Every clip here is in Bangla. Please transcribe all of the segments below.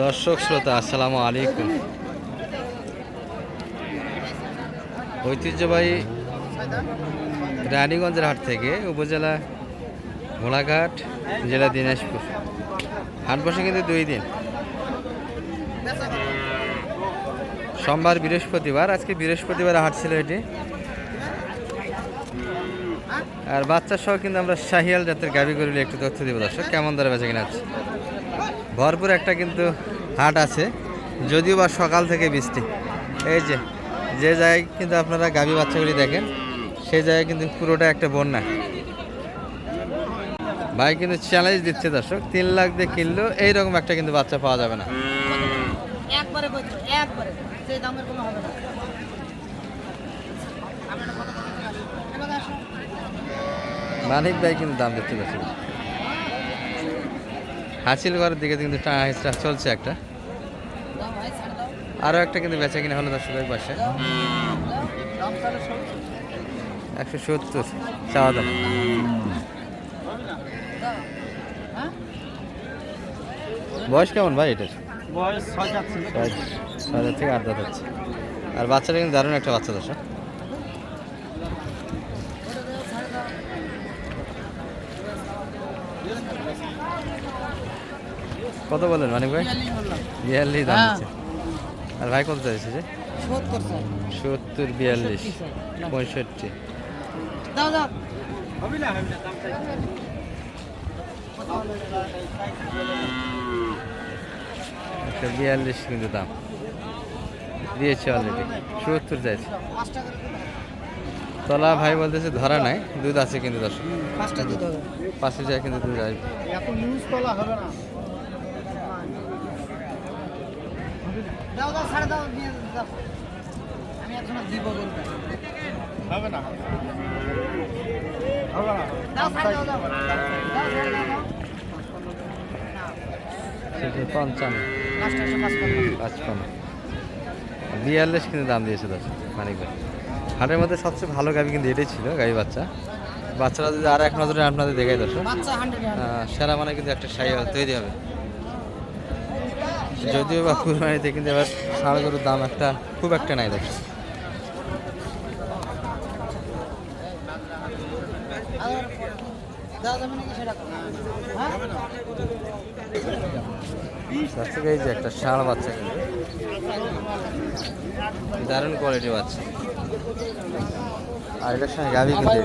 দর্শক শ্রোতা, আসসালামু আলাইকুম। ঐতিহ্যবাহী রানীগঞ্জের হাট থেকে উপজেলা ঘোড়াঘাট জেলা দিনাজপুর। হাট বসে কিন্তু দুই দিন। সোমবার বৃহস্পতিবার, আজকে বৃহস্পতিবার হাট ছিল এটি। আর বাচ্চা সহ কিন্তু আমরা শাহিয়াল জাতের গাভি গরুলে একটু তথ্য দিব দর্শক, কেমন দরে বেঁচে কিনা আছে ভরপুর একটা কিন্তু হাট আছে যদিও বা সকাল থেকে বৃষ্টি। এই যে যে জায়গায় কিন্তু আপনারা গাভী বাচ্চাগুলি দেখেন সেই জায়গায় কিন্তু পুরোটা একটা বন্যা। ভাই কিন্তু চ্যালেঞ্জ দিচ্ছে দর্শক তিন লাখ দিয়ে কিনলেও এইরকম একটা কিন্তু বাচ্চা পাওয়া যাবে না। মানিক ভাই কিন্তু দাম দিচ্ছে দর্শক। হাসিল ঘরের দিকে কিন্তু টানা চলছে একটা। আরও একটা কিন্তু বেচা কিনা হলো দর্শক ওই পাশে। একশো সত্তর চাওয়া দাম দাও। বয়স কেমন ভাই এটার বয়স ছয় থেকে আট দাঁত হচ্ছে আর বাচ্চাটা কিন্তু দারুণ একটা বাচ্চা দর্শক ওটা দাও, ছাড় দাও। কত বলেন মানিক ভাই? বিয়াল্লিশ দাম হ্যাঁ। দিচ্ছে। আর ভাই কত চাইছে যে? সত্তর বিয়াল্লিশ পঁয়ষট্টি। একটা বিয়াল্লিশ কিন্তু দাম। দিয়েছে অলরেডি সত্তর চাইছে। তলা ভাই বলতেছে ধরা নাই দুধ আছে কিন্তু দর্শক। পাঁচটা দিতে হবে। পাশে যায় কিন্তু দুধ আসবে এত নিউজ তোলা হবে না। দাও দাও ছাড় দাও দিয়ে দাও। আমি এখন দিব বলতে। হবে না। হবে না। দাও ছাড় দাও দাও। দাও ছাড় দাও দাও। পঞ্চান্ন। পাঁচটা একশো পাঁচপান্ন। পাঁচপান্ন। বিয়াল্লিশ কিন্তু দাম দিয়েছে দর্শক মানিক ভাই হাটের মধ্যে সবচেয়ে ভালো গাবি কিন্তু এটাই ছিল গাবি বাচ্চা। বাচ্চারা যদি আর এক নজরে আপনাদের দেখাই দর্শক। সেরা মানে কিন্তু একটা সাই তৈরি হবে। যদিও বা কুরবানিতে কিন্তু এবার ষাঁড় গরুর দাম একটা খুব একটা নাই দর্শক। এই যে একটা ষাঁড় বাচ্চা কিন্তু দারুণ কোয়ালিটি বাচ্চা। আর এটার সঙ্গে গাভি কিন্তু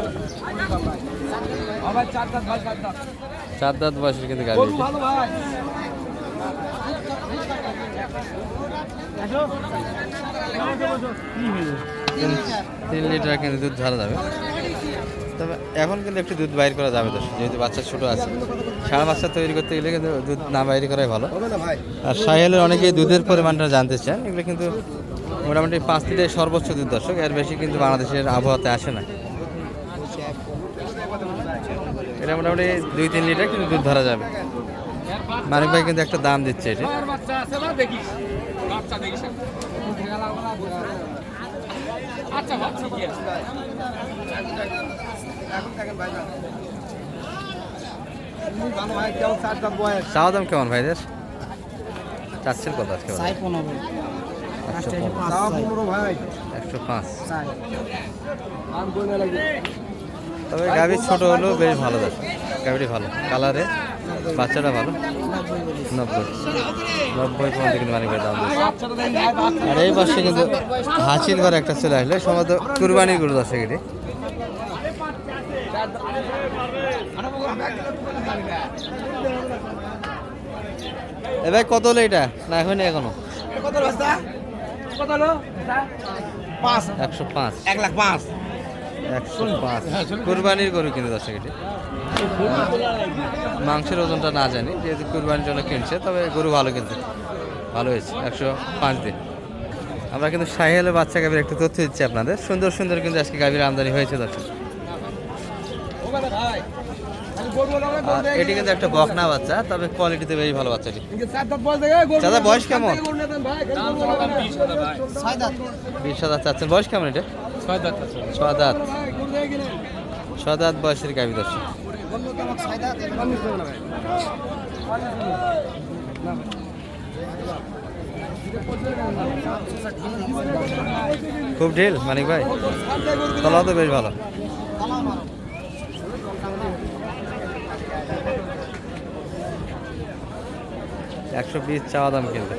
চার দাঁত বয়সের কিন্তু গাভি তিন লিটার কিন্তু দুধ ধরা যাবে। তবে এখন কিন্তু একটু দুধ বাইর করা যাবে দর্শক, যেহেতু বাচ্চা ছোট আছে। সারা বাচ্চা তৈরি করতে গেলে কিন্তু দুধ না বাইর করাই ভালো। আর সাহেলের অনেকেই দুধের পরিমাণটা জানতে চান, এগুলো কিন্তু মোটামুটি পাঁচ থেকে সর্বোচ্চ দুধ দর্শক এর বেশি কিন্তু বাংলাদেশের আবহাওয়াতে আসে না। এটা মোটামুটি দুই তিন লিটার কিন্তু দুধ ধরা যাবে। মানিক ভাই কিন্তু একটা দাম দিচ্ছে এটা। চাওয়া দাম কেমন ভাইদের? চাচ্ছেন কত আজকে একশো পাঁচ। তবে গাভি ছোট হলেও বেশ ভালো দর্শক গাভিটি ভালো। কালারে বাচ্চাটা ভালো। নব্বই। নব্বই পর্যন্ত কিন্তু মানিক দাম আর এই পাশে কিন্তু হাসিল ঘর একটা চলে আসলে সম্ভবত কুরবানির গরু দর্শক এটি। এ ভাই কত হলো এটা? না এখনই এখনও কত হলো? পাঁচ। একশো পাঁচ। এক লাখ পাঁচ। একশো পাঁচ। কুরবানির গরু কিন্তু দর্শক এটি মাংসের ওজনটা না জানি যেহেতু কুরবানির জন্য কিনছে তবে গরু ভালো কিনছে। ভালো হয়েছে একশো পাঁচ দিন আমরা কিন্তু সাহেলের বাচ্চা গাভীর একটু তথ্য দিচ্ছি আপনাদের। সুন্দর সুন্দর কিন্তু আজকে গাভীর আমদানি হয়েছে দর্শক ওখানে ভাই আমি গরু লাগাই এটি কিন্তু একটা বকনা বাচ্চা তবে কোয়ালিটিতে বেশ ভালো বাচ্চাটি দাদা, বয়স কেমন? বিশ হাজার চাচ্ছেন। বয়স কেমন এটা? ছয় দাঁত বয়সের গাভী দর্শক। খুব ঢিল মানিক ভাই। তলাও তো বেশ ভালো তলাও নরম একশো পিস চাওয়া দাম কিন্তু।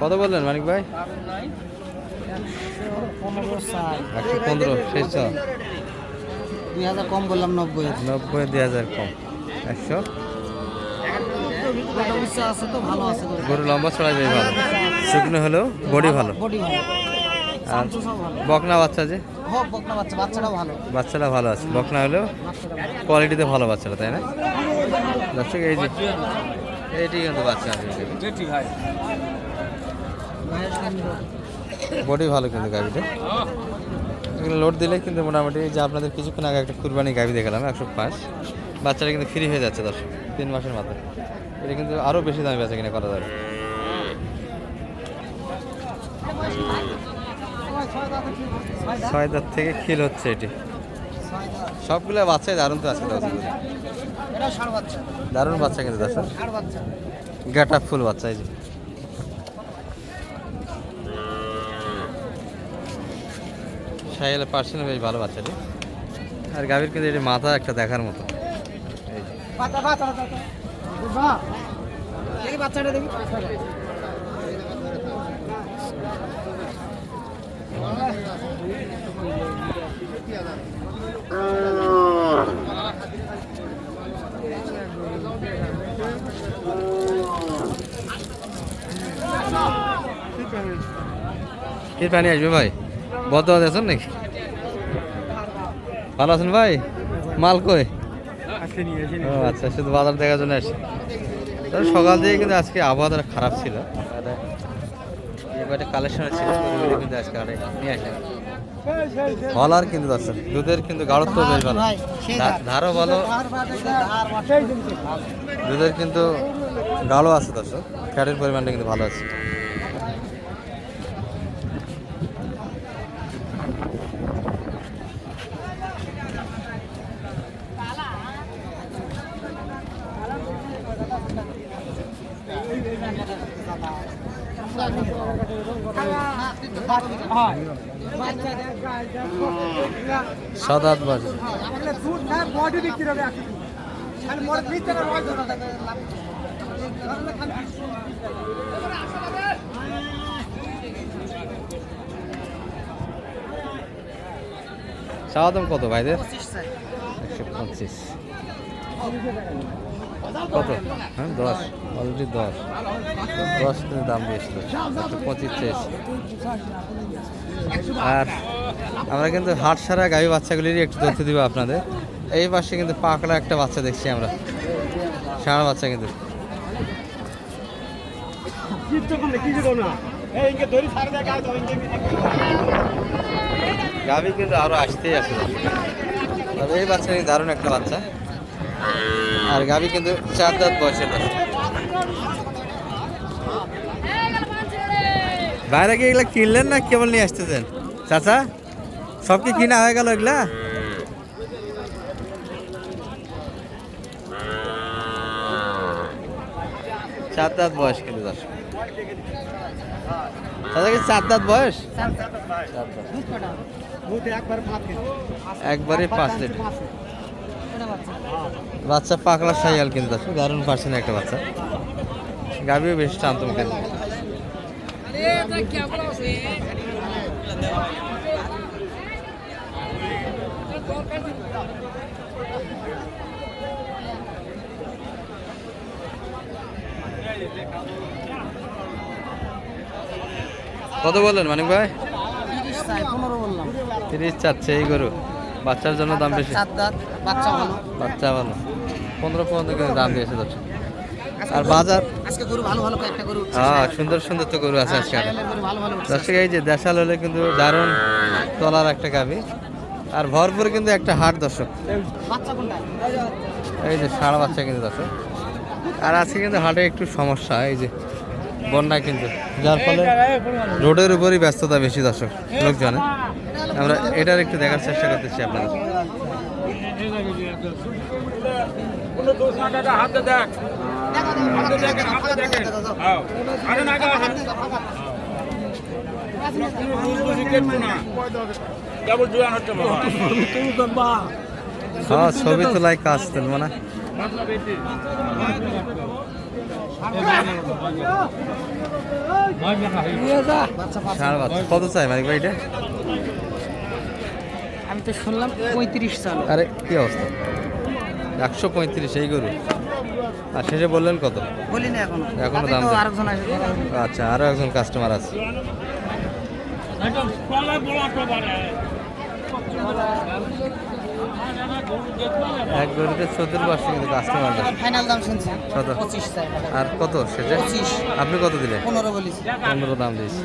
কত বললেন মানিক ভাই? একশো পনেরো শেষ দুই হাজার কম বললাম নব্বই। নব্বই দুই হাজার কম। একশো? গরু। লম্বা ছড়াই বেশ ভালো। শুকনো হলেও বডি ভালো। আর বকনা বাচ্চা যে? বাচ্চাটা ভালো আছে। বকনা হলেও কোয়ালিটিতে ভালো বাচ্চাটা তাই না? দর্শক, এই যে, এইটি কিন্তু বাচ্চা আছে। বডি ভালো কিন্তু গাভিটা। এগুলো লোড দিলে কিন্তু মোটামুটি যে আপনাদের কিছুক্ষণ আগে একটা কুরবানি গাভি দেখালাম, একশো পাঁচ। বাচ্চাটা কিন্তু ফ্রি হয়ে যাচ্ছে, দর্শক, তিন মাসের মাথায়। এটা কিন্তু আরও বেশি দামে বেচা কিনা করা যাবে। ছয় দাঁত থেকে খিল হচ্ছে এটি। সবগুলো বাচ্চাই দারুণ তো আছে দারুণ। বাচ্চা। কিন্তু ষাড় গেট ফুল বাচ্চা এই যে। সাইলে পার্সেন্ট বেশ ভালো বাচ্চাটি আর গাভীর কিন্তু এটি মাথা একটা দেখার মতো। এই যে বাচ্চাটা দেখি। কি পানি আসবে ভাই? বর্তমান আছেন নাকি? ভালো আছেন ভাই? মাল কই? ও আচ্ছা শুধু বাজার দেখার জন্য আসি। সকাল থেকে কিন্তু আজকে আবহাওয়াটা খারাপ ছিল। এবারে কালেকশন ছিল কিন্তু আজকে আরে নিয়ে আসেন হলার কিন্তু দর্শক দুধের কিন্তু গাঢ়ত্ব বেশ ভালো। ধারও ভালো। দুধের কিন্তু গাঢ় আছে দর্শক ফ্যাটের পরিমাণটা কিন্তু ভালো আছে সাত আট বাজে চাওয়া দাম কত ভাইদের। একশো পঁচিশ কত? হ্যাঁ দশ। অলরেডি দশ। দশ কিন্তু দাম একশো পঁচিশ চেয়েছি। আর আমরা কিন্তু হাট সারা গাভী বাচ্চাগুলিরই একটু তথ্য দিব আপনাদের। এই পাশে কিন্তু পাকড়া একটা বাচ্চা দেখছি আমরা। সারা বাচ্চা কিন্তু। গাভী কিন্তু আরও আসতেই তবে এই বাচ্চা দারুণ একটা বাচ্চা। আর গাবি কিন্তু চার দাঁত বয়সের বাইরে কি এগুলা কিনলেন না? কেবল নিয়ে আসতেছেন? চাচা সব কি কিনা হয়ে গেল এগুলা? চার দাঁত বয়স কিন্তু দশ কি চার দাঁত বয়স? একবারে পাঁচ লিটার। বাচ্চা। পাকড়া সাইয়াল কিন্তু আছে দারুণ পার্সেন্ট একটা বাচ্চা। গাভিও বেশ টান্ত মুখে। কত বললেন মানিক ভাই? তিরিশ চাচ্ছে এই গরু। বাচ্চার জন্য দাম বেশি? বাচ্চা ভালো। বাচ্চা ভালো। পনেরো পর্যন্ত কিন্তু দাম দিয়েছে দর্শক আর বাজার? আজকে গরু ভালো ভালো কয়েকটা গরু হ্যাঁ সুন্দর সুন্দর তো গরু আছে আজকে। দর্শক এই যে দেশাল হলে কিন্তু দারুণ তলার একটা গাবি আর ভরপুর কিন্তু একটা হাট দর্শক। বাচ্চা কোনটা? এই যে সারা বাচ্চা কিন্তু দর্শক। আর আজকে কিন্তু হাটে একটু সমস্যা এই যে বন্যা কিন্তু যার ফলে রোডের উপরই ব্যস্ততা বেশি দর্শক লোকজনে। আমরা এটার একটু দেখার চেষ্টা করতেছি আপনাদের। বাবা হ্যাঁ ছবি তোলায় কাজ তুলবো না বাচ্চা কত চাই মালিক ভাই এটা? আমি তো শুনলাম পঁয়ত্রিশ সাল আরে কি অবস্থা? একশো পঁয়ত্রিশ এই গরু। আর শেষে বললেন কত? বলি না এখনও এখনও দাম। আচ্ছা আরও একজন কাস্টমার আছে। এক গরুতে চোদ্দোর পাঁচশো কিন্তু কাস্টমার ফাইনাল দাম শুনছি। কত? পঁচিশ আর কত শেষে? পঁচিশ। আপনি কত দিলেন পনেরো বলিস। পনেরো দাম দিয়েছি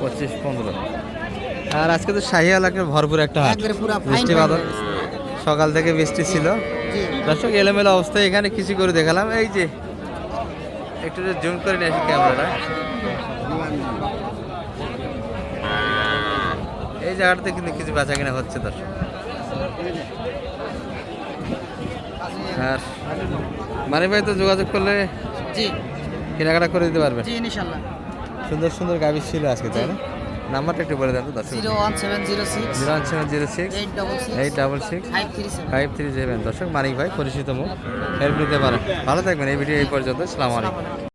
পঁচিশ পনেরো। আর আজকে তো শাহি এলাকার ভরপুর একটা হাট। বৃষ্টি বাদল। সকাল থেকে বৃষ্টি ছিল। দর্শক এলোমেলো অবস্থায় এখানে কিছু করে দেখালাম। এই যে একটু জুম করে নিয়ে আসি ক্যামেরাটা। এই জায়গাটাতে কিন্তু কিছু বেচা কিনা হচ্ছে দর্শক। আর মানে ভাই তো যোগাযোগ করলে জি। কেনাকাটা করে দিতে পারবেন। জি ইনশাআল্লাহ সুন্দর সুন্দর গাবি ছিল আজকে তাই না? নাম্বারটা একটু বলে দেন তো দর্শক। Zero one seven zero six. Zero one seven zero six. Eight double six. Eight double six. Five three seven. Five three seven. দর্শক মানিক ভাই পরিচিত মুখ। হেল্প নিতে পারেন। ভালো থাকবেন। এই ভিডিও এই পর্যন্ত। সালাম আলাইকুম